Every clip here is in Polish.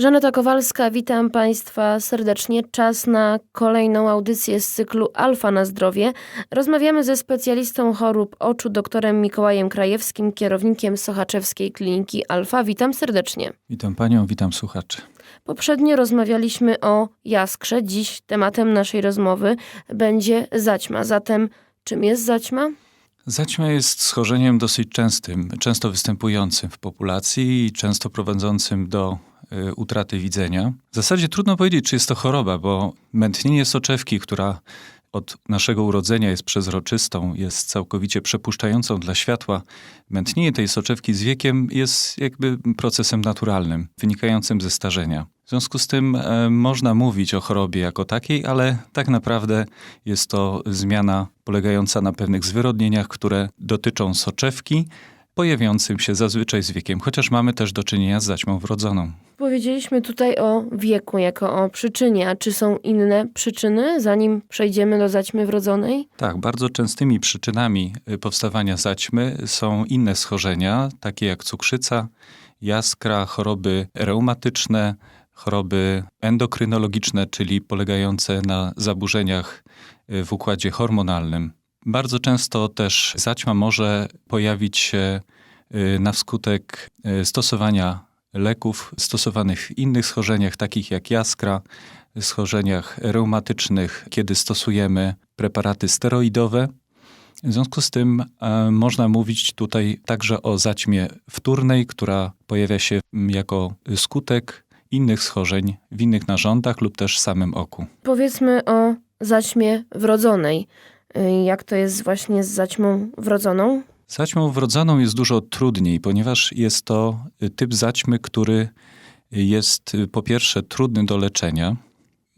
Żaneta Kowalska, witam Państwa serdecznie. Czas na kolejną audycję z cyklu Alfa na zdrowie. Rozmawiamy ze specjalistą chorób oczu, doktorem Mikołajem Krajewskim, kierownikiem Sochaczewskiej Kliniki Alfa. Witam serdecznie. Witam Panią, witam słuchaczy. Poprzednio rozmawialiśmy o jaskrze. Dziś tematem naszej rozmowy będzie zaćma. Zatem czym jest zaćma? Zaćma jest schorzeniem dosyć częstym, często występującym w populacji i często prowadzącym do utraty widzenia. W zasadzie trudno powiedzieć, czy jest to choroba, bo mętnienie soczewki, która od naszego urodzenia jest przezroczystą, jest całkowicie przepuszczającą dla światła. Mętnienie tej soczewki z wiekiem jest jakby procesem naturalnym, wynikającym ze starzenia. W związku z tym e, można mówić o chorobie jako takiej, ale tak naprawdę jest to zmiana polegająca na pewnych zwyrodnieniach, które dotyczą soczewki, pojawiającym się zazwyczaj z wiekiem, chociaż mamy też do czynienia z zaćmą wrodzoną. Powiedzieliśmy tutaj o wieku jako o przyczynie, a czy są inne przyczyny, zanim przejdziemy do zaćmy wrodzonej? Tak, bardzo częstymi przyczynami y, powstawania zaćmy są inne schorzenia, takie jak cukrzyca, jaskra, choroby reumatyczne, choroby endokrynologiczne, czyli polegające na zaburzeniach y, w układzie hormonalnym. Bardzo często też zaćma może pojawić się y, na skutek stosowania leków stosowanych w innych schorzeniach, takich jak jaskra, schorzeniach reumatycznych, kiedy stosujemy preparaty steroidowe. W związku z tym e, można mówić tutaj także o zaćmie wtórnej, która pojawia się jako skutek innych schorzeń w innych narządach lub też samym oku. Powiedzmy o zaćmie wrodzonej. Y, Jak to jest właśnie z zaćmą wrodzoną? Zaćmą wrodzoną jest dużo trudniej, ponieważ jest to typ zaćmy, który jest po pierwsze trudny do leczenia.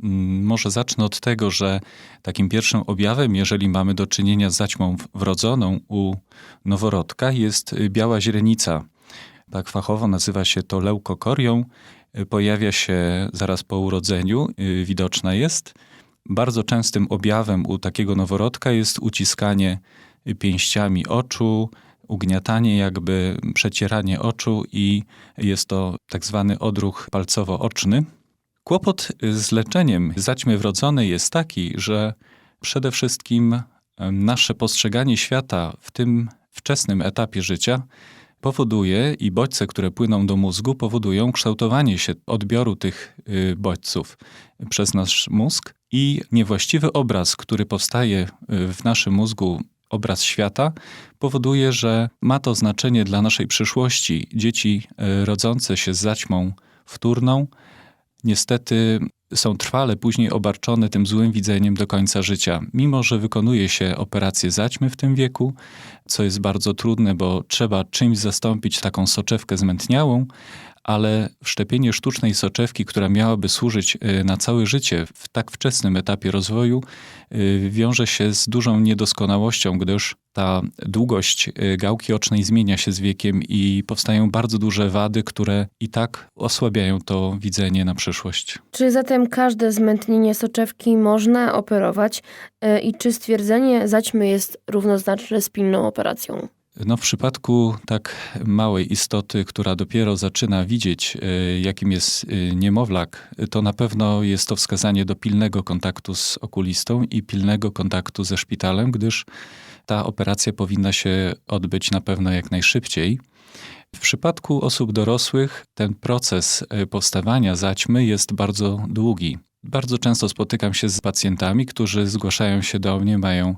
Mm, Może zacznę od tego, że takim pierwszym objawem, jeżeli mamy do czynienia z zaćmą wrodzoną u noworodka, jest biała źrenica. Tak fachowo nazywa się to leukokorią. Pojawia się zaraz po urodzeniu, y, widoczna jest. Bardzo częstym objawem u takiego noworodka jest uciskanie pięściami oczu, ugniatanie, jakby przecieranie oczu i jest to tak zwany odruch palcowo-oczny. Kłopot z leczeniem zaćmy wrodzonej jest taki, że przede wszystkim nasze postrzeganie świata w tym wczesnym etapie życia powoduje i bodźce, które płyną do mózgu, powodują kształtowanie się odbioru tych y, bodźców przez nasz mózg i niewłaściwy obraz, który powstaje y, w naszym mózgu obraz świata, powoduje, że ma to znaczenie dla naszej przyszłości. Dzieci e, rodzące się z zaćmą wtórną niestety są trwale później obarczone tym złym widzeniem do końca życia. Mimo, że wykonuje się operację zaćmy w tym wieku, co jest bardzo trudne, bo trzeba czymś zastąpić taką soczewkę zmętniałą, ale wszczepienie sztucznej soczewki, która miałaby służyć y, na całe życie w tak wczesnym etapie rozwoju, y, wiąże się z dużą niedoskonałością, gdyż ta długość y, gałki ocznej zmienia się z wiekiem i powstają bardzo duże wady, które i tak osłabiają to widzenie na przyszłość. Czy zatem każde zmętnienie soczewki można operować i czy stwierdzenie zaćmy jest równoznaczne z pilną operacją? No, w przypadku tak małej istoty, która dopiero zaczyna widzieć, y, jakim jest y, niemowlak, to na pewno jest to wskazanie do pilnego kontaktu z okulistą i pilnego kontaktu ze szpitalem, gdyż ta operacja powinna się odbyć na pewno jak najszybciej. W przypadku osób dorosłych ten proces y, powstawania zaćmy jest bardzo długi. Bardzo często spotykam się z pacjentami, którzy zgłaszają się do mnie, mają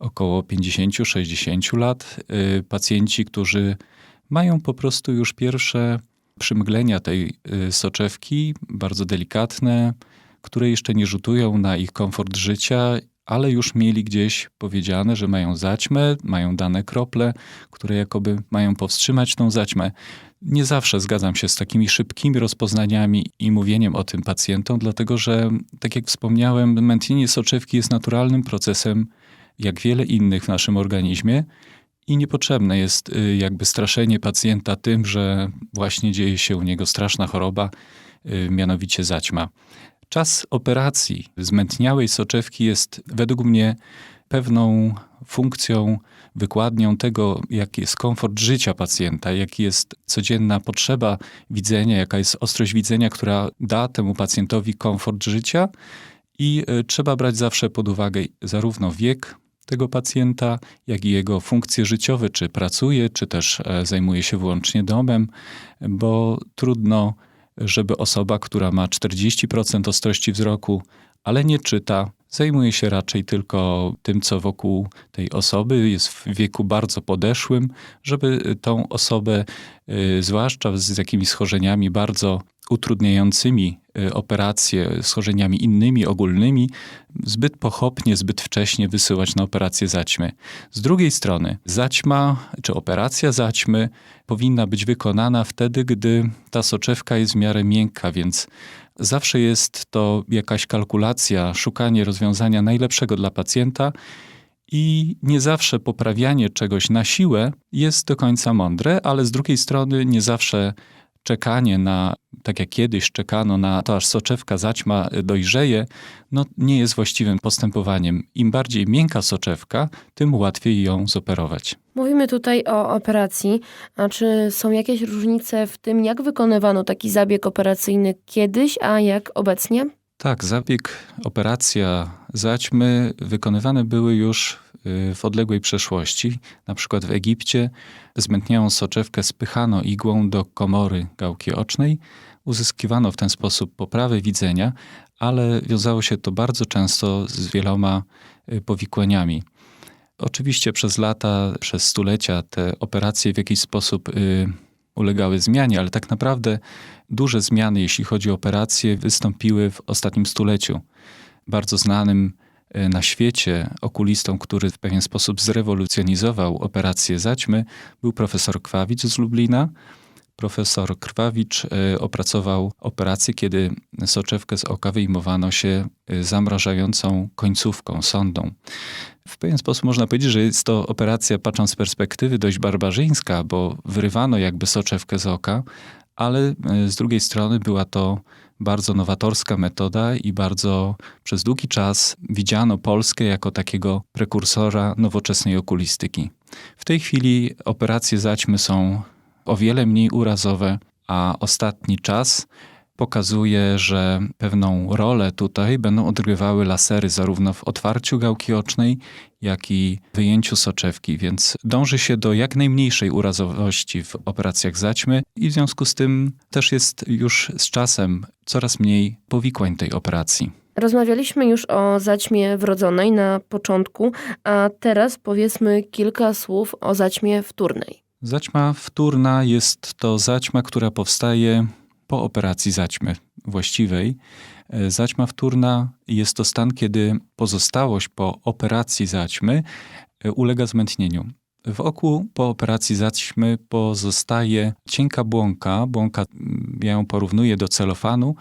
około 50-60 lat. Y, Pacjenci, którzy mają po prostu już pierwsze przymglenia tej y, soczewki, bardzo delikatne, które jeszcze nie rzutują na ich komfort życia, ale już mieli gdzieś powiedziane, że mają zaćmę, mają dane krople, które jakoby mają powstrzymać tą zaćmę. Nie zawsze zgadzam się z takimi szybkimi rozpoznaniami i mówieniem o tym pacjentom, dlatego że, tak jak wspomniałem, mętnienie soczewki jest naturalnym procesem jak wiele innych w naszym organizmie i niepotrzebne jest y, jakby straszenie pacjenta tym, że właśnie dzieje się u niego straszna choroba, y, mianowicie zaćma. Czas operacji zmętniałej soczewki jest według mnie pewną funkcją wykładnią tego, jaki jest komfort życia pacjenta, jaki jest codzienna potrzeba widzenia, jaka jest ostrość widzenia, która da temu pacjentowi komfort życia. I y, trzeba brać zawsze pod uwagę zarówno wiek tego pacjenta, jak i jego funkcje życiowe, czy pracuje, czy też e, zajmuje się wyłącznie domem, bo trudno, żeby osoba, która ma 40% ostrości wzroku, ale nie czyta, zajmuje się raczej tylko tym, co wokół tej osoby, jest w wieku bardzo podeszłym, żeby tą osobę, y, zwłaszcza z jakimiś schorzeniami bardzo utrudniającymi y, operacje, schorzeniami innymi, ogólnymi, zbyt pochopnie, zbyt wcześnie wysyłać na operację zaćmy. Z drugiej strony, zaćma czy operacja zaćmy powinna być wykonana wtedy, gdy ta soczewka jest w miarę miękka, więc zawsze jest to jakaś kalkulacja, szukanie rozwiązania najlepszego dla pacjenta. I nie zawsze poprawianie czegoś na siłę jest do końca mądre, ale z drugiej strony nie zawsze czekanie na, tak jak kiedyś czekano na to, aż soczewka zaćma dojrzeje, no nie jest właściwym postępowaniem. Im bardziej miękka soczewka, tym łatwiej ją zoperować. Mówimy tutaj o operacji, a czy są jakieś różnice w tym, jak wykonywano taki zabieg operacyjny kiedyś, a jak obecnie? Tak, zabieg, operacja zaćmy wykonywane były już y, w odległej przeszłości. Na przykład w Egipcie zmętniałą soczewkę spychano igłą do komory gałki ocznej. Uzyskiwano w ten sposób poprawę widzenia, ale wiązało się to bardzo często z wieloma y, powikłaniami. Oczywiście przez lata, przez stulecia te operacje w jakiś sposób y, ulegały zmianie, ale tak naprawdę duże zmiany, jeśli chodzi o operacje, wystąpiły w ostatnim stuleciu. Bardzo znanym y, na świecie okulistą, który w pewien sposób zrewolucjonizował operację zaćmy, był profesor Kwawicz z Lublina. Profesor Krwawicz y, opracował operację, kiedy soczewkę z oka wyjmowano się y, zamrażającą końcówką, sondą. W pewien sposób można powiedzieć, że jest to operacja, patrząc z perspektywy, dość barbarzyńska, bo wyrywano jakby soczewkę z oka, ale y, z drugiej strony była to bardzo nowatorska metoda i bardzo przez długi czas widziano Polskę jako takiego prekursora nowoczesnej okulistyki. W tej chwili operacje zaćmy są o wiele mniej urazowe, a ostatni czas pokazuje, że pewną rolę tutaj będą odgrywały lasery zarówno w otwarciu gałki ocznej, jak i wyjęciu soczewki, więc dąży się do jak najmniejszej urazowości w operacjach zaćmy i w związku z tym też jest już z czasem coraz mniej powikłań tej operacji. Rozmawialiśmy już o zaćmie wrodzonej na początku, a teraz powiedzmy kilka słów o zaćmie wtórnej. Zaćma wtórna jest to zaćma, która powstaje po operacji zaćmy właściwej. E, Zaćma wtórna jest to stan, kiedy pozostałość po operacji zaćmy e, ulega zmętnieniu. W oku po operacji zaćmy pozostaje cienka błąka, błąka, mm, ja ją porównuję do celofanu,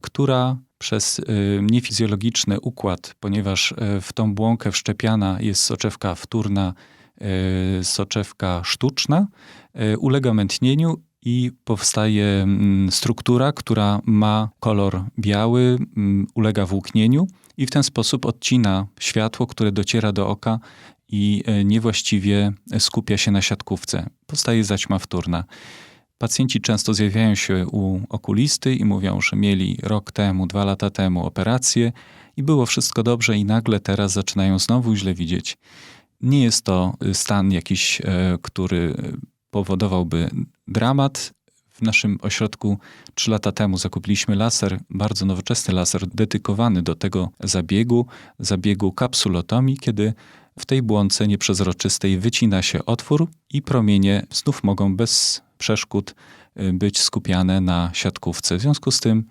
która przez y, niefizjologiczny układ, ponieważ w tą błąkę wszczepiana jest soczewka wtórna, soczewka sztuczna, y, ulega mętnieniu i powstaje mm, struktura, która ma kolor biały, mm, ulega włóknieniu i w ten sposób odcina światło, które dociera do oka i e, niewłaściwie skupia się na siatkówce. Powstaje zaćma wtórna. Pacjenci często zjawiają się u okulisty i mówią, że mieli rok temu, dwa lata temu operację i było wszystko dobrze i nagle teraz zaczynają znowu źle widzieć. Nie jest to stan jakiś, e, który powodowałby dramat. W naszym ośrodku trzy lata temu zakupiliśmy laser, bardzo nowoczesny laser, dedykowany do tego zabiegu, zabiegu kapsulotomii, kiedy w tej błące nieprzezroczystej wycina się otwór i promienie znów mogą bez przeszkód y, być skupiane na siatkówce. W związku z tym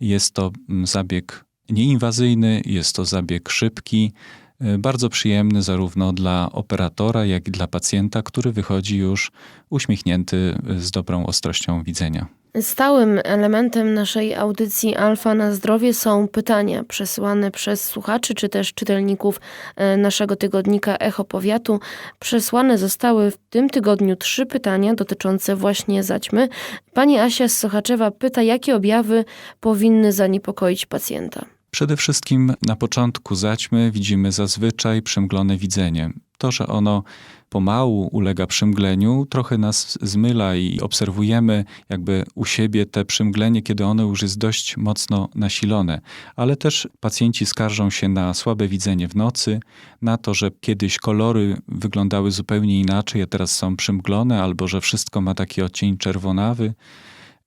jest to mm, zabieg nieinwazyjny, jest to zabieg szybki, y, bardzo przyjemny zarówno dla operatora, jak i dla pacjenta, który wychodzi już uśmiechnięty y, z dobrą ostrością widzenia. Stałym elementem naszej audycji Alfa na zdrowie są pytania przesyłane przez słuchaczy czy też czytelników e, naszego tygodnika Echo Powiatu. Przesłane zostały w tym tygodniu trzy pytania dotyczące właśnie zaćmy. Pani Asia Sochaczewa pyta, jakie objawy powinny zaniepokoić pacjenta. Przede wszystkim na początku zaćmy widzimy zazwyczaj przymglone widzenie. To, że ono pomału ulega przymgleniu, trochę nas zmyla i obserwujemy jakby u siebie te przymglenie, kiedy ono już jest dość mocno nasilone. Ale też pacjenci skarżą się na słabe widzenie w nocy, na to, że kiedyś kolory wyglądały zupełnie inaczej, a teraz są przymglone, albo że wszystko ma taki odcień czerwonawy.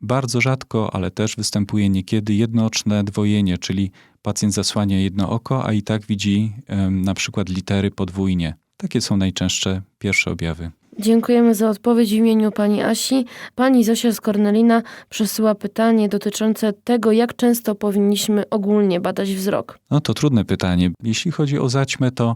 Bardzo rzadko, ale też występuje niekiedy jednooczne dwojenie, czyli pacjent zasłania jedno oko, a i tak widzi em, na przykład litery podwójnie. Takie są najczęstsze pierwsze objawy. Dziękujemy za odpowiedź w imieniu pani Asi. Pani Zosia z Kornelina przesyła pytanie dotyczące tego, jak często powinniśmy ogólnie badać wzrok. No to trudne pytanie. Jeśli chodzi o zaćmę, to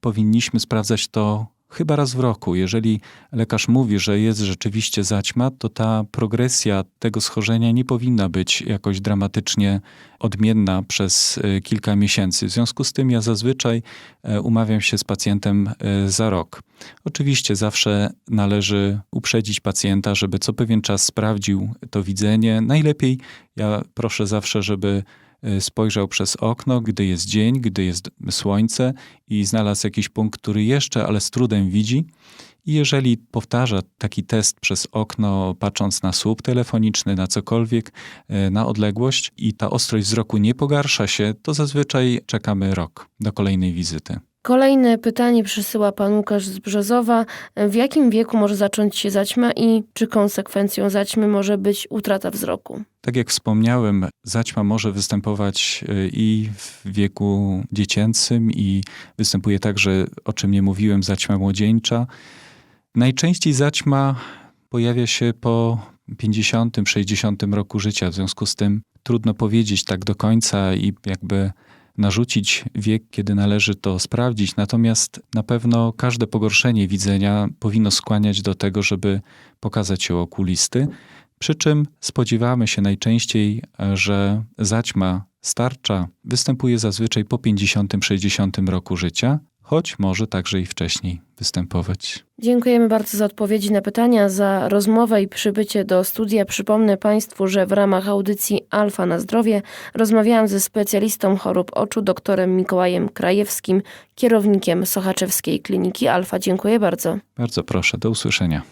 powinniśmy sprawdzać to chyba raz w roku. Jeżeli lekarz mówi, że jest rzeczywiście zaćma, to ta progresja tego schorzenia nie powinna być jakoś dramatycznie odmienna przez e, kilka miesięcy. W związku z tym ja zazwyczaj e, umawiam się z pacjentem e, za rok. Oczywiście zawsze należy uprzedzić pacjenta, żeby co pewien czas sprawdził to widzenie. Najlepiej ja proszę zawsze, żeby spojrzał przez okno, gdy jest dzień, gdy jest słońce i znalazł jakiś punkt, który jeszcze, ale z trudem widzi. I jeżeli powtarza taki test przez okno, patrząc na słup telefoniczny, na cokolwiek, y, na odległość i ta ostrość wzroku nie pogarsza się, to zazwyczaj czekamy rok do kolejnej wizyty. Kolejne pytanie przysyła pan Łukasz z Brzozowa. W jakim wieku może zacząć się zaćma i czy konsekwencją zaćmy może być utrata wzroku? Tak jak wspomniałem, zaćma może występować y, i w wieku dziecięcym, i występuje także, o czym nie mówiłem, zaćma młodzieńcza. Najczęściej zaćma pojawia się po 50-60 roku życia, w związku z tym trudno powiedzieć tak do końca i jakby narzucić wiek, kiedy należy to sprawdzić. Natomiast na pewno każde pogorszenie widzenia powinno skłaniać do tego, żeby pokazać się okulisty. Przy czym spodziewamy się najczęściej, że zaćma starcza występuje zazwyczaj po 50-60 roku życia, choć może także i wcześniej występować. Dziękujemy bardzo za odpowiedzi na pytania, za rozmowę i przybycie do studia. Przypomnę Państwu, że w ramach audycji Alfa na zdrowie rozmawiałam ze specjalistą chorób oczu, doktorem Mikołajem Krajewskim, kierownikiem Sochaczewskiej Kliniki Alfa. Dziękuję bardzo. Bardzo proszę, do usłyszenia.